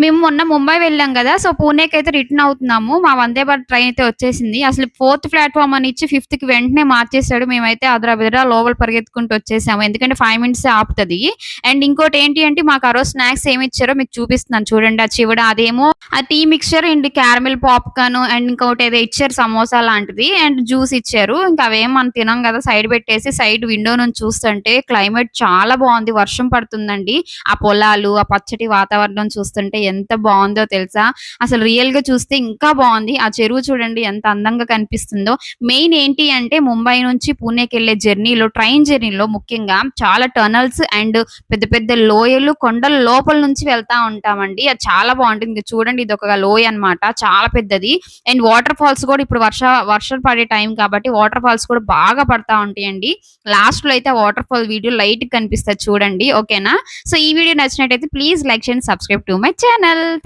మేము మొన్న ముంబై వెళ్ళాం కదా సో, పూణేకైతే రిటర్న్ అవుతున్నాము. మా వందే భారత్ ట్రైన్ అయితే వచ్చేసింది. అసలు ఫోర్త్ ప్లాట్ఫామ్ అని ఇచ్చి ఫిఫ్త్కి వెంటనే మార్చేసాడు. మేమైతే అదరా బెదరా లోపల పరిగెత్తుకుంటూ వచ్చేసాము. ఎందుకంటే ఫైవ్ మినిట్స్ ఆపుతది. అండ్ ఇంకోటి ఏంటి అంటే మాకు ఆ రోజు స్నాక్స్ ఏమి ఇచ్చారో మీకు చూపిస్తున్నాను చూడండి. ఆ చివడ అదేమో ఆ tea mixture and caramel popcorn and ఇంకోటి ఏదో ఇచ్చారు సమోసా లాంటిది అండ్ జ్యూస్ ఇచ్చారు. ఇంకా అవేం మనం తినాం కదా సైడ్ పెట్టేసి సైడ్ విండో నుంచి చూస్తుంటే క్లైమేట్ చాలా బాగుంది వర్షం పడుతుందండి. ఆ పొలాలు, ఆ పచ్చటి వాతావరణం చూస్తుంటే ఎంత బాగుందో తెలుసా? అసలు రియల్‌గా చూస్తే ఇంకా బాగుంది ఆ చెరువు చూడండి ఎంత అందంగా కనిపిస్తుందో. మెయిన్ ఏంటి అంటే ముంబై నుంచి పూణేకెళ్ళే జర్నీలో ట్రైన్ జర్నీలో ముఖ్యంగా చాలా టర్నల్స్ అండ్ పెద్ద పెద్ద లోయలు, కొండల లోపల నుంచి వెళ్తా ఉంటామండి. అది చాలా బాగుంటుంది చూడండి ఇది ఒక లోయ అన్నమాట. చాలా పెద్దది. అండ్ వాటర్ ఫాల్స్ కూడా ఇప్పుడు వర్ష వర్షం పడే టైం కాబట్టి వాటర్ ఫాల్స్ కూడా బాగా పడతా ఉంటాయండి. లాస్ట్లో అయితే వాటర్ ఫాల్ వీడియో లైట్ కనిపిస్తుంది చూడండి. ఓకేనా? సో, ఈ వీడియో నచ్చినట్టయితే ప్లీజ్ లైక్ చేయండి, subscribe to my channel. channel. Thank